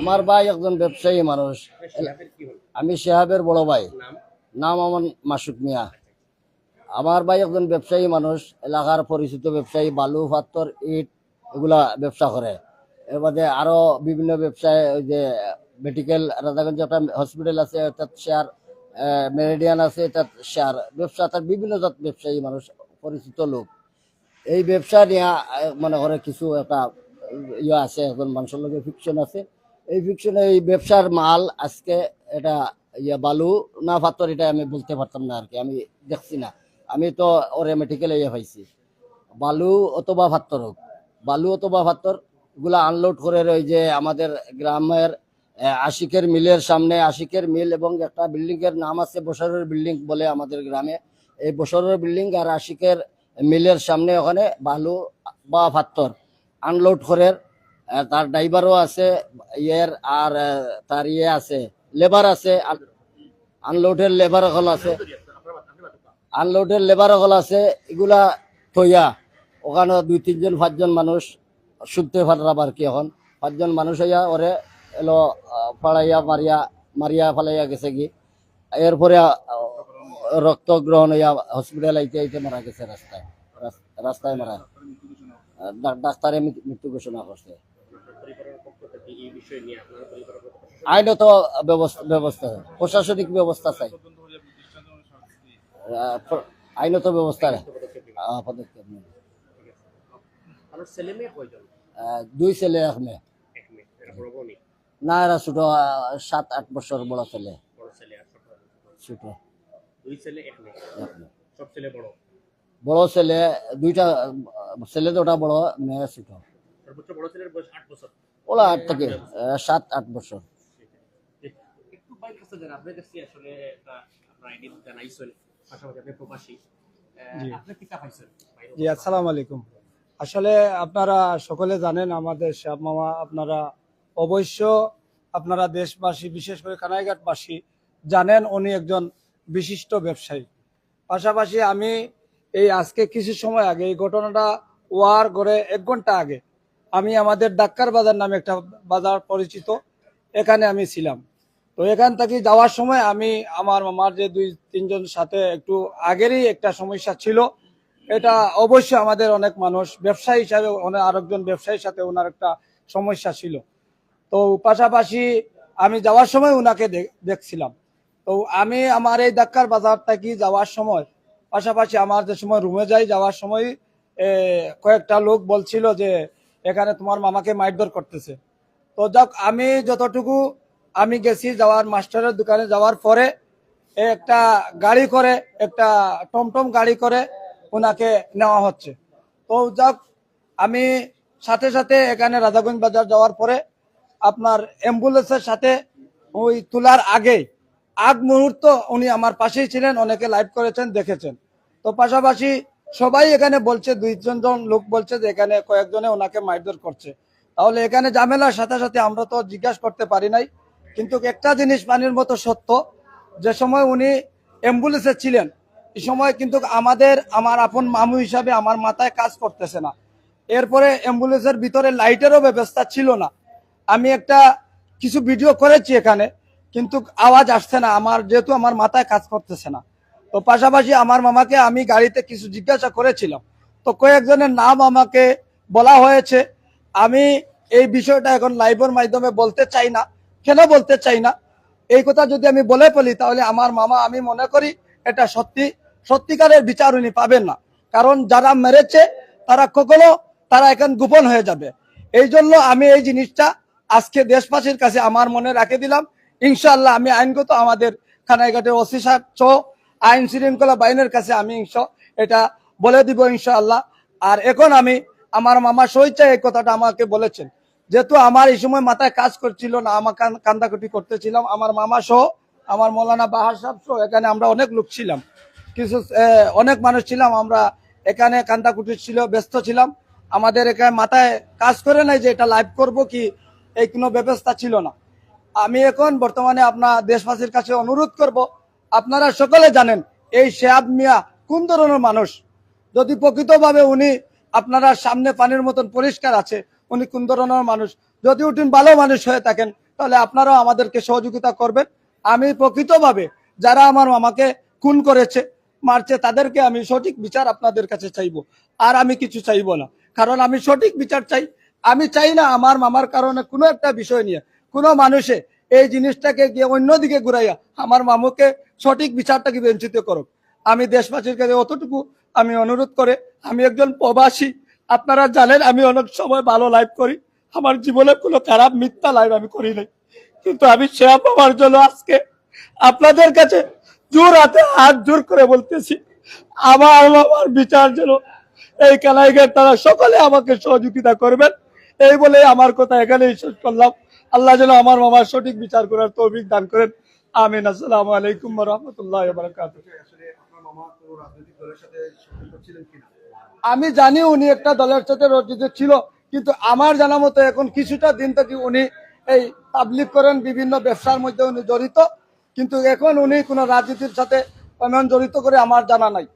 আমার ভাই একজন ব্যবসায়ী মানুষ। আমি শেহাবের বড় ভাই। নাম আমার মাসুক মিয়া। আমার ভাই একজন ব্যবসায়ী মানুষ, এলাকার পরিচিত ব্যবসায়ী, বালু, পাথর, ইট, এগুলা ব্যবসা করে। এর বাদে আরও বিভিন্ন ব্যবসায়, ওই যে মেডিকেল রাধাগঞ্জ একটা হসপিটাল আছে তার শেয়ার মেরিডিয়ান আছে তার শেয়ার ব্যবসা, তার বিভিন্ন জাত ব্যবসায়ী মানুষ, পরিচিত লোক। এই ব্যবসা নিয়ে মনে করে কিছু একটা ইয়ে আছে এখন মানুষের লোকের ফিকশন আছে। এই ফিকশনে এই ব্যবসার মাল আজকে এটা ইয়ে বালু না পাথর, এটা আমি বলতে পারতাম না আর কি আমি দেখছি না। আমি তো ওরে মেডিকেলে ইয়ে পাইছি বালু অথবা পাথর হোক, বালু অথবা পাথরগুলা আনলোড করে ওই যে আমাদের গ্রামের আশিকের মিলের সামনে, আশিকের মিল এবং একটা বিল্ডিং এর নাম আছে বসরের বিল্ডিং বলে আমাদের গ্রামে। এই বসরের বিল্ডিং আর আশিকের মিলের সামনে ওখানে বালু বা পাথর আনলোড করে তার ড্রাইভারও আছে, ইয়ের আর তার ইয়ে আছে, লেবার আছে আনলোডের লেবার হল আছে। আনলোডের লেবার হল আছে, এগুলা থইয়া ওখানে দুই, তিনজন, পাঁচজন মানুষ শুনতে পারলাম আর কি এখন। পাঁচজন মানুষ হইয়া ওরে এলো ফাড়াইয়া মারিয়া মারিয়া ফালাইয়া গেছে কি। এরপরে রক্ত গ্রহণ হইয়া হসপিটাল আইতে আইতে মারা গেছে রাস্তায়। রাস- রাস্তায় মারা। ডাক্তারে মৃত্যু- ঘোষণা করছে। এই বিষয় নিয়ে আপনার আইনত ব্যবস্থা প্রশাসনিক ব্যবস্থা চাই। আইনত ব্যবস্থা পদক্ষেপ দুই ছেলে এক মেয়ে। না এরা ছোট সাত আট বছর বড় ছেলে। ছোট বড়? বড় ছেলে দুইটা ছেলে দুটা বড় মেয়ে ছোট। বড় ছেলের বয়স আট বছর। ওলা আট থেকে সাত আট বছর। জি। আপনি কিতা পাইছেন বাইরে জি আসসালামু আলাইকুম। আসলে আপনারা সকলে জানেন আমাদের শাহ মামা আপনারা অবশ্য আপনারা দেশবাসী বিশেষ করে কানাইঘাটবাসী জানেন উনি একজন বিশিষ্ট ব্যবসায়ী। পাশাপাশি আমি এই আজকে কিছু সময় আগে এই ঘটনাটা ওয়ার করে এক ঘণ্টা আগে আমি আমাদের ডাক্কার বাজার নামে একটা বাজার পরিচিত, এখানে আমি ছিলাম। তো এখান থেকে যাওয়ার সময় আমি আমার মামার যে দুই তিনজন সাথে একটু আগেরই একটা সমস্যা ছিল, এটা অবশ্যই আমাদের অনেক মানুষ, ব্যবসায়ী হিসাবে অনেক আরেকজন ব্যবসায়ীর সাথে ওনার একটা সমস্যা ছিল। তো পাশাপাশি আমি যাওয়ার সময় ওনাকে দেখছিলাম। তো আমি আমার এই ডাক্কার বাজার থেকে যাওয়ার সময়, পাশাপাশি আমার যে সময় রুমে যাই যাওয়ার সময় কয়েকটা লোক বলছিল যে এখানে তোমার মামাকে মারধর করতেছে। তো যাক, আমি যতটুকু আমি গেছি যাওয়ার, মাস্টারের দোকানে যাওয়ার পরে একটা গাড়ি করে, একটা টমটম গাড়ি করে ওনাকে নেওয়া হচ্ছে। তো যাক, আমি সাথে সাথে এখানে রাধাগঞ্জ বাজার যাওয়ার পরে আপনার অ্যাম্বুলেন্সের সাথে ওই তোলার আগে, আগ মুহূর্ত উনি আমার পাশেই ছিলেন, অনেকে লাইভ করেছেন, দেখেছেন। তো পাশাপাশি সবাই এখানে বলছে দুই জন জন লোক বলছে যে এখানে কয়েকজনে ওনাকে মারধর করছে। তাহলে এখানে ঝামেলার সাথে সাথে আমরা তো জিজ্ঞাসা করতে পারি নাই। কিন্তু একটা জিনিস পানির মতো সত্য, যে সময় উনি অ্যাম্বুলেন্সে ছিলেন, এই সময় কিন্তু আমাদের, আমার আপন মামু হিসাবে আমার মাথায় কাজ করতেছে না। এরপরে অ্যাম্বুলেন্সের ভিতরে লাইটেরও ব্যবস্থা ছিল না। আমি একটা কিছু ভিডিও করেছি এখানে, কিন্তু আওয়াজ আসছে না, আমার যেহেতু আমার মাথায় কাজ করতেছে না। তো পাশাপাশি আমার মামাকে আমি গাড়িতে কিছু জিজ্ঞাসা করেছিলাম। তো কয়েকজনের নাম আমাকে বলা হয়েছে। আমি এই বিষয়টা এখন লাইভের মাধ্যমে বলতে চাই না। কেন বলতে চাই না? এই কথা যদি আমি বলে ফেলি, তাহলে আমার মামা, আমি মনে করি এটা সত্যি। সত্যিকারের বিচার উনি পাবেন না। কারণ যারা মেরেছে, তারা কখনো, তারা এখন গোপন হয়ে যাবে। এই জন্য আমি এই জিনিসটা আজকে দেশবাসীর কাছে আমার মনে রাখে দিলাম। ইনশাল্লাহ আমি আইনগত আমাদের খানাইঘাটের ওসি সাহেব সহ আইন শৃঙ্খলা বাহিনীর কাছে আমি এটা বলে দিব ইনশাআল্লাহ। আর এখন আমি আমার মামা সহিচ্ছা এই কথাটা আমাকে বলেছেন। যেহেতু আমার এই সময় মাথায় কাজ করছিল না, আমার কান- কান্দাকুটি করতেছিলাম। আমার মামা সহ আমার মৌলানা বাহার সাহেব সহ এখানে আমরা অনেক লোক ছিলাম। কিছু অনেক মানুষ ছিলাম। আমরা এখানে কান্দাকুটি ছিল, ব্যস্ত ছিলাম। আমাদের এখানে মাথায় কাজ করে নাই যে এটা লাইভ করব কি এই কোনো ব্যবস্থা ছিল না। আমি এখন বর্তমানে আপনার দেশবাসীর কাছে অনুরোধ করব আপনারা সকলে জানেন, এই শেয়াব মিয়া কোন ধরনের মানুষ? যদি প্রকৃতভাবে উনি আপনারা সামনে পানির মতন পরিষ্কার আছে, উনি কোন ধরনের মানুষ? যদি উনি ভালো মানুষ হয়ে থাকেন, তাহলে আপনারাও আমাদেরকে সহযোগিতা করবেন। আমি প্রকৃতভাবে যারা আমার মামাকে খুন করেছে, মারছে, তাদেরকে আমি সঠিক বিচার আপনাদের কাছে চাইব। আর আমি কিছু চাইব না। কারণ আমি সঠিক বিচার চাই। আমি চাই না আমার মামার কারণে কোনো একটা বিষয় নিয়ে কোনো মানুষে এই জিনিসটাকে গিয়ে অন্যদিকে ঘুরাইয়া আমার মামুকে সঠিক বিচারটাকে বঞ্চিত করুক। আমি দেশবাসীর কাছে অতটুকু আমি অনুরোধ করে, আমি একজন প্রবাসী, আপনারা জানেন আমি অনেক সময় ভালো লাইভ করি। আমার জীবনে কোনো খারাপ, মিথ্যা লাইভ আমি করি নাই। কিন্তু আমি সেবা পাওয়ার জন্য আজকে আপনাদের কাছে জোর হাতে হাত জোর করে বলতেছি, আমার আমার বিচার যেন এই কালাইগের তারা সকলে আমাকে সহযোগিতা করবেন। এই বলে আমার কথা এখানেই শেষ করলাম। আল্লাহ যেন আমার মামার সঠিক বিচার করার তৌফিক দান করেন। আমিন। আসসালামু আলাইকুম রহমতুল্লাহ আমি জানি উনি একটা দলের সাথে রচিত ছিল কিন্তু আমার জানা মতো এখন কিছুটা দিন থেকে উনি এই পাবলিক করেন বিভিন্ন ব্যবসার মধ্যে উনি জড়িত কিন্তু এখন উনি কোনো রাজনীতির সাথে জড়িত করে আমার জানা নাই।